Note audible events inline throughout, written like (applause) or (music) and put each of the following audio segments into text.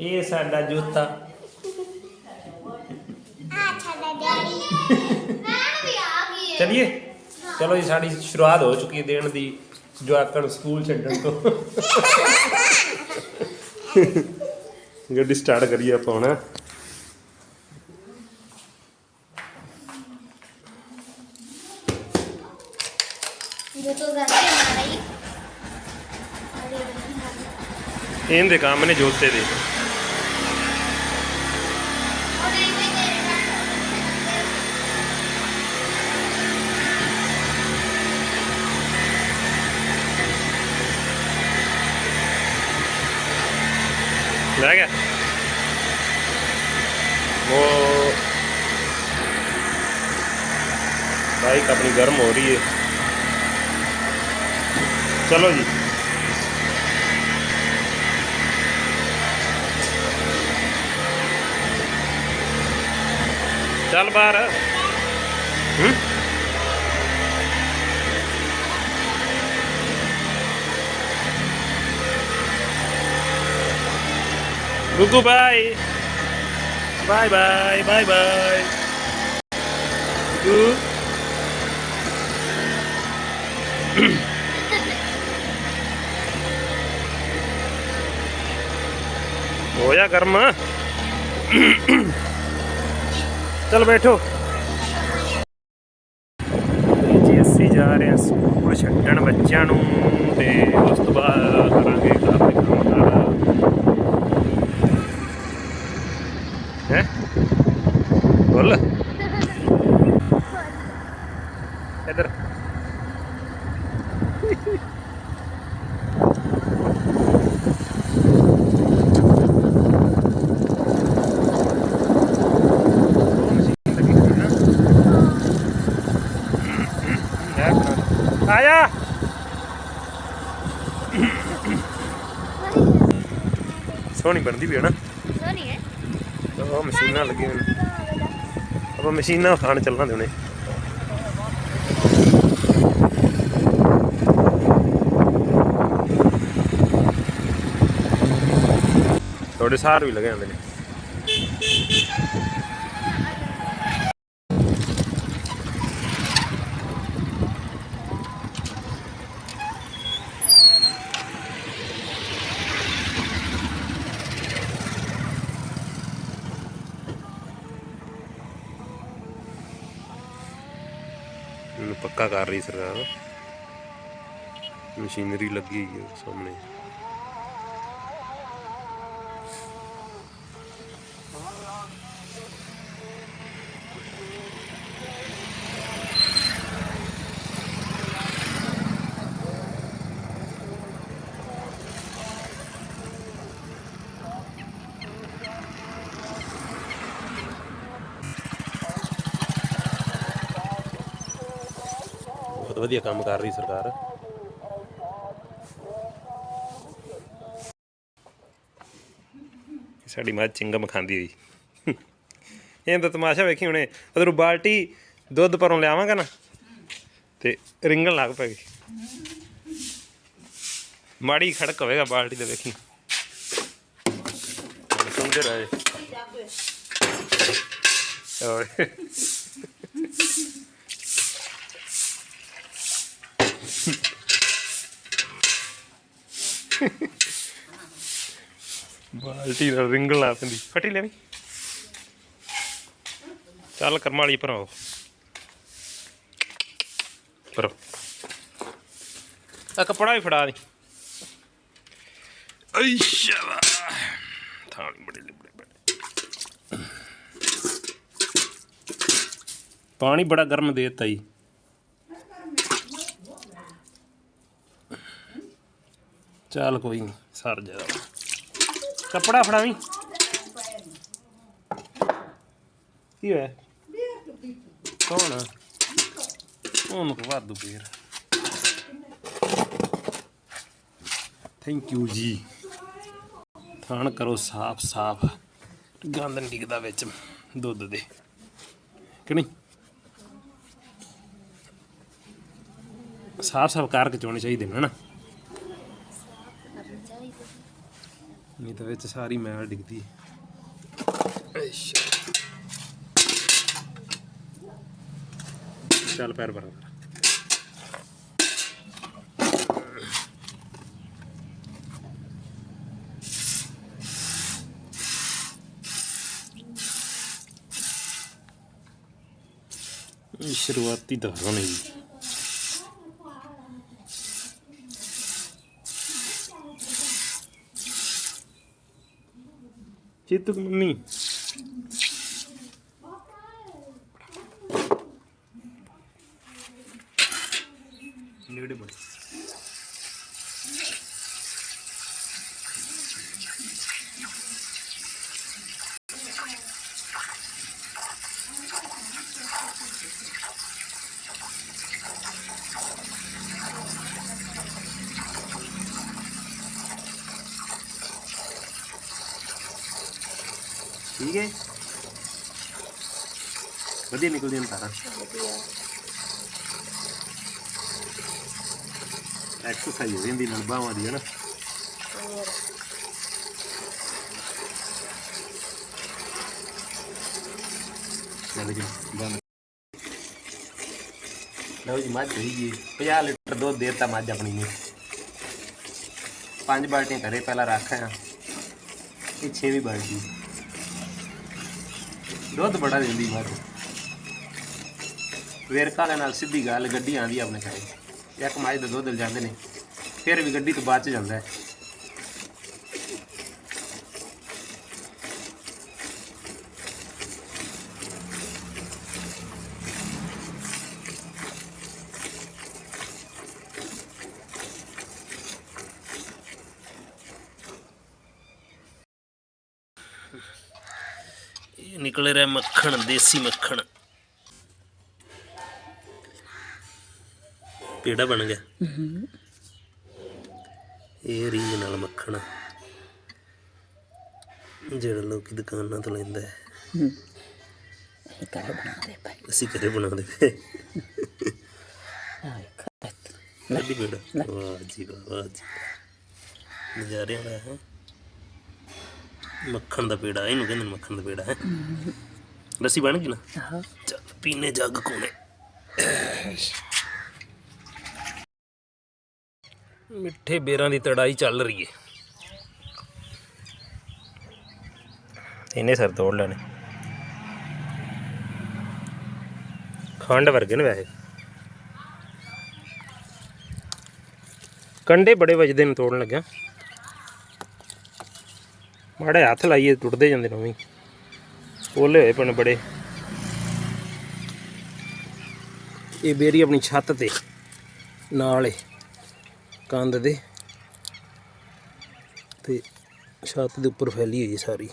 ਇਹ ਸਾਡਾ ਜੋਤਾ ਆ ਸਾਡਾ ਡੈਡੀ ਮੈਂ ਵੀ ਆ ਗਈ ਹੈ ਚਲਿਏ ਚਲੋ ਜੀ ਸਾਡੀ ਸ਼ੁਰੂਆਤ ਹੋ ਚੁੱਕੀ ਹੈ ਦੇਣ ਦੀ ਜਵਾਕਾਂ ਨੂੰ ਸਕੂਲ ਛੱਡਣ ਤੋਂ ਗੱਡੀ ਸਟਾਰਟ ਕਰੀਏ ਆਪਾਂ ਹੁਣ जो तो घर से मारा ही ਇਹਦੇ ਕੰਮ ਨੇ ਜੋਤੇ ਦੇ Sekarang ya? Mau... Baik, apalagi garam mau rie. Chalo ji. Buku bye. Bye bye bye bye. Buku. (coughs) Oh ya karma. (coughs) चल बैठो Ayo Sony berhenti biar na Sony ya. Oh mesinnya lagi. Apa mesinnya? Kan jalan deh nih. ਤੁਹਾਡੇ ਸਾਰ ਵੀ ਲੱਗੇ ਹੁੰਦੇ ਨੇ। ਇਹਨੂੰ ਪੱਕਾ ਕਰ ਰਹੀ ਸਰਕਾਰ। ਮਸ਼ੀਨਰੀ ਲੱਗੀ ਹੋਈ ਹੈ ਸਾਹਮਣੇ। ਵਧੀਆ ਕੰਮ ਕਰ ਰਹੀ ਸਰਕਾਰ। ਸਾਡੀ ਮਾਂ ਚਿੰਗਮ ਖਾਂਦੀ ਹੋਈ। ਇਹ ਤਾਂ ਤਮਾਸ਼ਾ ਵੇਖੀ ਹੁਣੇ। ਉਧਰੋਂ ਬਾਲਟੀ ਦੁੱਧ ਪਰੋਂ ਲਿਆਵਾਂਗਾ ਨਾ ਤੇ ਰਿੰਗਣ ਲੱਗ ਪਏਗੀ ਮਾੜੀ ਖੜਕ ਹੋਵੇਗਾ ਬਾਲਟੀ ਦੇ ਵੇਖੀ। ਸੁਣਦੇ ਰਹੇ। ਓਏ। ਬਾਲਟੀ ਨਾਲ ਰਿੰਗਲ ਲਾ ਪੈਂਦੀ ਫਟੀ ਲੈਣੀ। ਚੱਲ ਕਰਮ ਵਾਲੀ ਭਰਾਓ ਭਰੋ। ਆ ਕਪੜਾ ਵੀ ਫੜਾ ਦੀ। ਅਈ ਸ਼ਾਬਾ ਥਾਲੀ ਬੜੇ ਲਿਬੜੇ ਬੜੇ। ਪਾਣੀ ਬੜਾ ਗਰਮ ਦੇ ਦਿੱਤਾ ਜੀ। ਚੱਲ ਕੋਈ ਨਹੀਂ ਸਰ ਜਾ ਕੱਪੜਾ ਫੜਾਵੀਂ ਕੀ ਹੋਇਆ? ਕੌਣ ਉਹਨੂੰ ਕੋ ਵਾਦੂ ਫੇਰ। ਥੈਂਕ ਯੂ ਜੀ। ਥਾਣ ਕਰੋ ਸਾਫ਼ ਸਾਫ਼। ਗੰਦ ਨਹੀਂ ਡਿੱਗਦਾ ਵਿੱਚ ਦੁੱਧ ਦੇ। ਕਿ ਨਹੀਂ? ਸਾਫ਼ ਸਾਫ਼ ਕਰਕੇ ਚੋਣੇ ਚਾਹੀਦੇ ਨੇ ਨਾ। ਨਹੀਂ ਤਾਂ ਵਿੱਚ ਸਾਰੀ ਮੈਲ ਡਿੱਗਦੀ ਅੱਛਾ ਚੱਲ ਪੈਰ ਬਰਾਬਰ। ਸ਼ੁਰੂਆਤੀ ਧਾਰਾਂ ਨੇ ਜੀ ਚਿੱਤਕ ਠੀਕ ਹੈ ਵਧੀਆ ਨਿਕਲਦੀਆਂ ਨੇ ਤਾਰਾਂ ਐਕਸਰਸਾਈਜ਼ ਹੋ ਜਾਂਦੀ ਨਾਲ ਬਾਹਾਂ ਦੀ ਹੈ ਨਾ ਚੱਲ ਜੀ ਬੰਦ। ਲਓ ਜੀ ਮੱਝ ਹੋਈ ਜੀ। 50 ਲੀਟਰ ਦੁੱਧ ਦੇਤਾ ਮੱਝ ਆਪਣੀ ਨੇ। ਪੰਜ ਬਾਲਟੀਆਂ ਘਰੇ ਪਹਿਲਾਂ ਰੱਖਾਂ ਇਹ ਛੇਵੀਂ ਬਾਲਟੀ। ਦੁੱਧ ਬੜਾ ਦਿੰਦੀ ਮੱਝ ਵੇਰਕਾ ਦੇ ਨਾਲ ਸਿੱਧੀ ਗੱਲ ਗੱਡੀ ਆਂਦੀ ਆਪਣੇ ਘਰੇ। ਇੱਕ ਮਾਈ ਦਾ ਦੁੱਧ ਲੈ ਜਾਂਦੇ ਨੇ, ਫਿਰ ਵੀ ਗੱਡੀ ਤੋਂ ਬਾਅਦ ਚ ਜਾਂਦਾ ਹੈ। ਨਿਕਲ ਰਿਹਾ ਮੱਖਣ ਦੇਸੀ ਮੱਖਣ। ਪੇੜਾ ਬਣ ਗਿਆ? ਇਹ ਰੀਜਨਲ ਮੱਖਣ। ਆ। ਜਿਹੜਾ ਲੋਕੀ ਦੁਕਾਨਾਂ ਤੋਂ ਲੈਂਦਾ ਹੈ। ਘਰ ਬਣਾਉਂਦੇ ਪਏ ਅਸੀਂ ਘਰੇ ਬਣਾਉਂਦੇ ਪੇੜਾ ਵਾਹ ਜੀ ਵਾਹ ਜੀ। ਨਜ਼ਾਰੇ ਵਾਲਾ ਹੈ। ਮੱਖਣ ਦਾ ਪੇੜਾ ਇਹਨੂੰ ਕਹਿੰਦੇ ਨੇ ਮੱਖਣ ਦਾ ਪੇੜਾ ਹੈ। ਲੱਸੀ ਬਣ ਗਈ ਨਾ? ਆਹ ਚੱਲ ਪੀਨੇ ਜੱਗ ਕੋਨੇ। ਮਿੱਠੇ ਬੇਰਾਂ ਦੀ ਤੜਾਈ ਚੱਲ ਰਹੀ ਏ। ਇਹਨੇ ਸਰ ਤੋੜ ਲੈਣੇ। ਖੰਡ ਵਰਗੇ ਨੇ ਵੈਸੇ। ਕੰਡੇ ਬੜੇ ਵੱਜਦੇ ਨੇ ਤੋੜਨ ਲੱਗਿਆ। ਮਾੜੇ ਹੱਥ ਲਾਈਏ, ਟੁੱਟਦੇ ਜਾਂਦੇ ਨੇ ਉਵੇਂ ਪੋਲੇ ਹੋਏ ਪਣ ਬੜੇ। ਇਹ ਬੇਰੀ ਆਪਣੀ ਛੱਤ ਤੇ, ਨਾਲ ਏ ਕੰਧ ਦੇ। ਤੇ ਛੱਤ ਦੇ ਉੱਪਰ ਫੈਲੀ ਹੋਈ ਹੈ ਸਾਰੀ।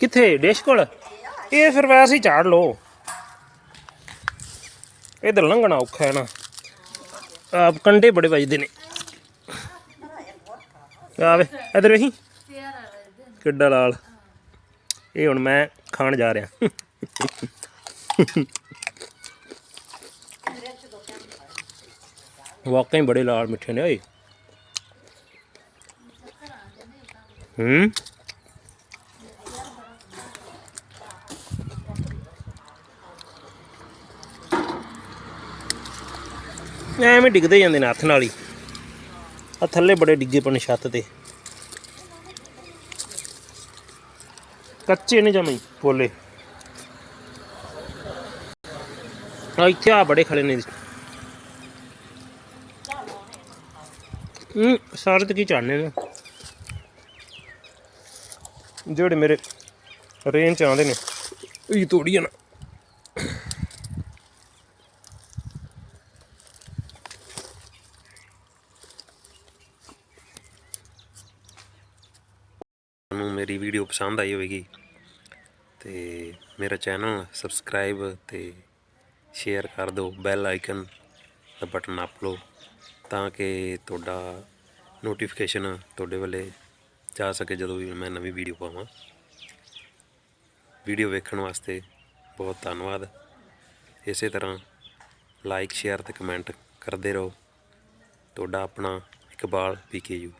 ਕਿੱਥੇ? ਡਿਸ਼ ਕੋਲ? ਇਹ ਫਿਰ ਵੈਸੇ ਹੀ ਝਾੜ ਲਓ। ਇਧਰ ਲੰਘਣਾ ਔਖਾ ਹੈ ਨਾ। ਆਪ ਕੰਡੇ ਬੜੇ ਵੱਜਦੇ ਨੇ। ਆਵੇ ਇਧਰ ਵੇਖੀ? ਕਿੱਡਾ ਲਾਲ। ਇਹ ਹੁਣ ਮੈਂ ਖਾਣ ਜਾ ਰਿਹਾ। ਵਾਕਈ ਬੜੇ ਲਾਲ ਮਿੱਠੇ ਨੇ ਓਏ। ਹੂੰ? ਐਵੇਂ ਡਿੱਗਦੇ ਜਾਂਦੇ ਨੇ ਹੱਥ ਨਾਲ ਹੀ। ਆ ਥੱਲੇ ਬੜੇ ਡਿੱਗੇ ਪਣ ਛੱਤ ਤੇ। ਕੱਚੇ ਨੇ ਜਮਈ ਪੋਲੇ। ਆ ਇੱਥੇ ਆ ਬੜੇ ਖੜੇ ਨੇ। ਹੂੰ, ਸਾਰੇ ਤੇ ਕੀ ਚਾਹਨੇ ਨੇ। ਜਿਹੜੇ ਮੇਰੇ ਰੇਂਜ ਚ ਆਉਂਦੇ ਨੇ, ਇਹ ਤੋੜੀ ਜਾਣਾ ਮੇਰੀ ਵੀਡੀਓ ਪਸੰਦ ਆਈ ਹੋਵੇਗੀ ਤੇ ਮੇਰਾ ਚੈਨਲ ਸਬਸਕ੍ਰਾਈਬ ਤੇ ਸ਼ੇਅਰ ਕਰ ਦਿਓ, ਬੈਲ ਆਈਕਨ ਦਾ ਬਟਨ ਨੱਪ ਲਓ ਤਾਂ ਕਿ ਤੁਹਾਡਾ ਨੋਟੀਫਿਕੇਸ਼ਨ ਤੁਹਾਡੇ ਵੱਲੇ ਜਾ ਸਕੇ ਜਦੋਂ ਵੀ ਮੈਂ ਨਵੀਂ ਵੀਡੀਓ ਪਾਵਾਂ। ਵੀਡੀਓ ਵੇਖਣ ਵਾਸਤੇ ਬਹੁਤ ਧੰਨਵਾਦ। ਇਸੇ ਤਰ੍ਹਾਂ ਲਾਈਕ ਸ਼ੇਅਰ ਤੇ ਕਮੈਂਟ ਕਰਦੇ ਰਹੋ। ਤੁਹਾਡਾ ਆਪਣਾ ਇਕਬਾਲ ਪੀਕੇਯੂ